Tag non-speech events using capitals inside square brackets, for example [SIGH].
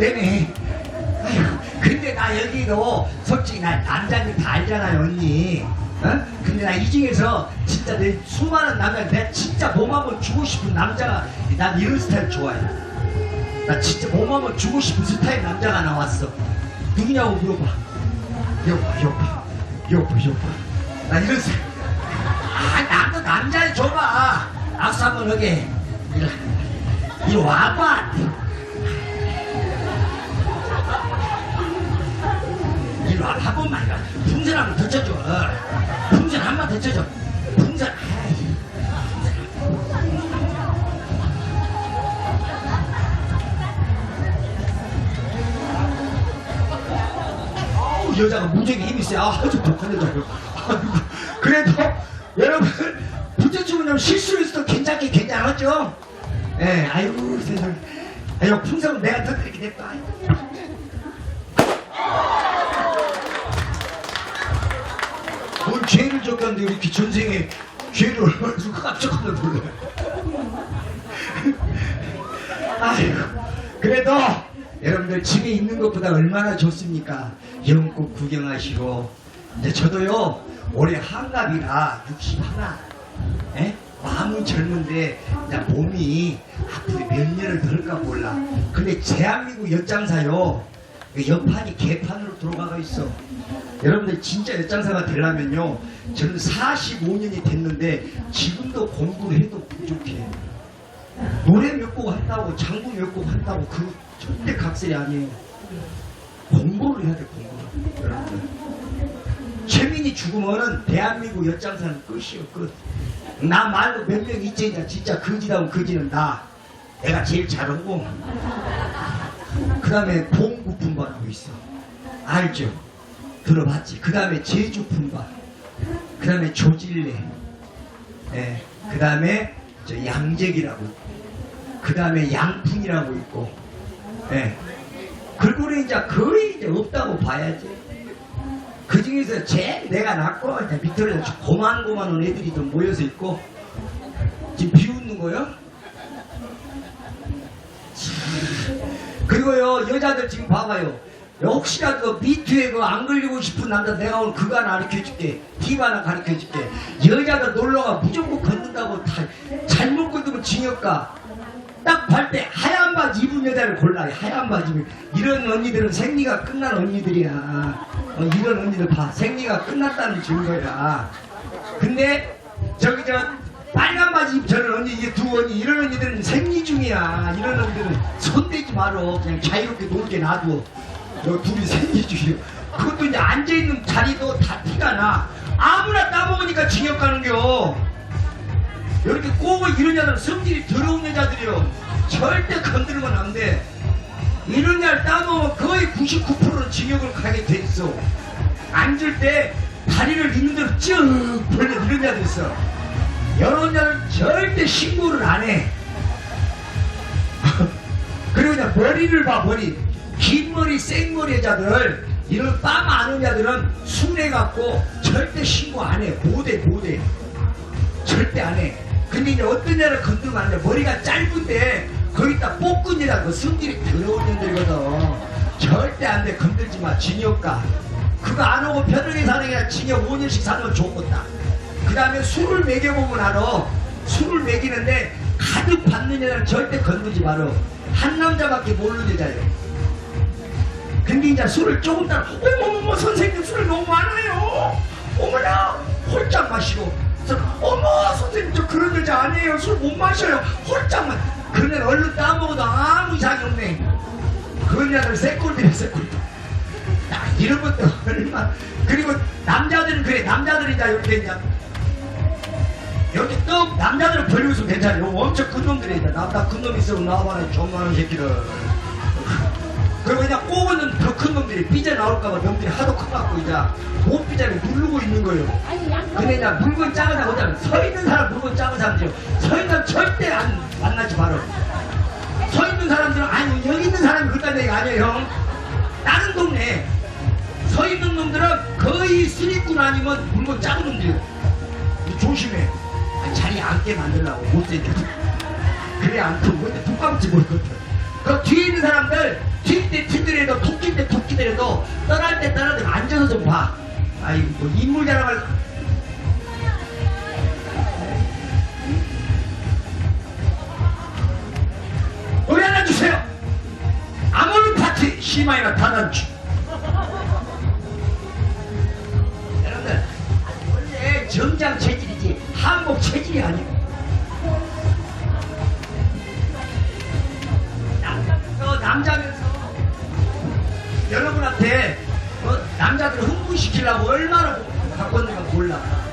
되네. 아이고 근데 나 여기도 솔직히 나 남자들 다 알잖아요 언니. 어? 근데 나 이 중에서 진짜 내 수많은 남자 내가 진짜 몸 한번 주고 싶은 남자가 난 이런 스타일 좋아해. 나 진짜 몸 한번 주고 싶은 스타일 남자가 나왔어. 누구냐고 물어봐. 여봐 여봐 여봐 여봐. 나 이런 스타일. 아 나도 남자를 줘봐. 악수 한번 하게. 이리 와봐. 이리 와, 한 번만 와. 풍선 한번 더 쳐줘. 풍선 한번더 쳐줘. 풍선. 아우, 여자가 무지하게 힘이 세. 아, 좀 독한. 아이고. 그래도 여러분 부처춤은 좀 실수를 해도 괜찮게 괜찮았죠? 예, 아이고 세상. 아이고 풍선은 내가 터뜨리게 됐다. 아이고. 죄를 졌다는데 이렇게 전생에 죄를 얼마나 주고 깜짝 놀래. 아이고 그래도 여러분 여러분들 집에 있는 것보다 얼마나 좋습니까? 영국 구경하시고 이제 저도요 올해 한갑이라 61 에? 마음은 젊은데 몸이 앞으로 몇 년을 덜까 몰라 근데 대한민국 엿장사요 그 옆판이 개판으로 들어가가 있어. 여러분들 진짜 엿장사가 되려면요. 저는 45년이 됐는데 지금도 공부를 해도 부족해. 노래 몇 곡 한다고 장구 몇 곡 한다고 그 절대 각설이 아니에요. 공부를 해야 돼 공부를. 여러분들. 최민이 죽으면은 대한민국 엿장사는 끝이요 끝. 나 말고 몇명 있지? 이제 진짜 거지다운 거지는 나. 내가 제일 잘하고 그 다음에 봉구 품바라고 있어 알죠? 들어봤지? 그 다음에 제주 품바 그 다음에 조질래 예, 그 다음에 저 양재기라고 있고 그 다음에 양풍이라고 있고 예. 그리고는 이제 거의 이제 없다고 봐야지 그 중에서 제일 내가 낫고 밑으로 고만고만한 애들이 좀 모여서 있고 지금 비웃는 거요? 그리고요 여자들 지금 봐봐요. 혹시라도 미투에 그 안 걸리고 싶은 남자 내가 오늘 그거 하나 가르쳐 줄게. 팁 하나 가르쳐 줄게. 여자들 놀러가 무조건 걷는다고 다 잘못 걷으면 징역가. 딱발때 하얀 바지 입은 여자를 골라요 하얀 바지 입은. 이런 언니들은 생리가 끝난 언니들이야. 어, 이런 언니들 봐. 생리가 끝났다는 증거야. 근데 저기 저 빨간 바지 입 저런 언니 이게 두 언니 이런 언니들은 생리 중이야. 이런 언니들은 손대지 말어. 그냥 자유롭게 놀게 놔둬. 너 둘이 생리 중이야. 그것도 이제 앉아있는 자리도 다 티가 나. 아무나 따먹으니까 징역 가는겨. 이렇게 꼬고 이런 여자는 성질이 더러운 여자들이요 절대 건드리면 안 돼. 이런 여자를 따먹으면 거의 99%는 징역을 가게 돼 있어. 앉을 때 다리를 있는 대로 쭉 벌려 이런 여자도 있어 여자는 절대 신고를 안 해 [LAUGHS] 그리고 그냥 머리를 봐 머리 긴 머리 생머리 여자들 이런 빰 아는 여자들은 순해갖고 절대 신고 안 해 못해 못해 절대 안 해. 근데 이제 어떤 애를 건드면 안 돼. 머리가 짧은데 거기다 뽀끈이라 그 성질이 더러운 년들이거든. 절대 안 돼. 건들지 마. 징역가. 그거 안 오고 편하게 사는 게 아니라 징역 5년씩 살면 좋겠다. 그 다음에 술을 먹여보면 알아. 술을 먹이는데 가득 여자는 절대 건들지 말어. 한 남자밖에 모르는 여자예요. 근데 이제 술을 조금 따라 어머머머 선생님 술을 너무 많아요. 어머나 홀짝 마시고. 어머 선생님 저 그런 여자 아니에요. 술 못 마셔요. 홀짝 마. 그러면 얼른 따먹어도 아무 이상이 없네. 그런 여자들 새꼴들이 새꼴 야 이런 것도 얼마. 그리고 남자들은 그래. 남자들이 이제 이렇게 이제 여기 또 남자들은 버리고 있으면 괜찮아요 엄청 큰 놈들이 이제 나나 큰놈 있으면 나와봐라 존만한 새끼들 [LAUGHS] 그리고 그냥 꼬고는 더 큰 놈들이 삐져나올까봐 놈들이 하도 커갖고 이제 못 삐져게 누르고 있는 거예요. 근데 이제 물건 작은 사람 어쩌면 서 있는 사람 물건 작은 사람들이요. 서 있는 사람 절대 안 만나지 말아. 서 있는 사람들은 아니 여기 있는 사람이 그딴 얘기 아니에요 형. 다른 동네 서 있는 놈들은 거의 수리꾼 아니면 물건 작은 놈들이에요. 조심해. 아니, 자리에 앉게 만들라고 못생겨. 그래 않고 뭔데 툭감지 모르거든. 그 뒤에 있는 사람들 튈때 튀더라도 토끼 때 토끼더라도 떠날 때 떠날 때 앉아서 좀 봐. 아이 뭐 인물 자랑을 노래 하나 주세요. 아모르 파티 시마이나 다단주. 여러분들 원래 정장 체질이지 한복 체질이 아니고. 남자면서 남자면서 여러분한테 어, 남자들을 흥분시키려고 얼마나 있는가 몰라.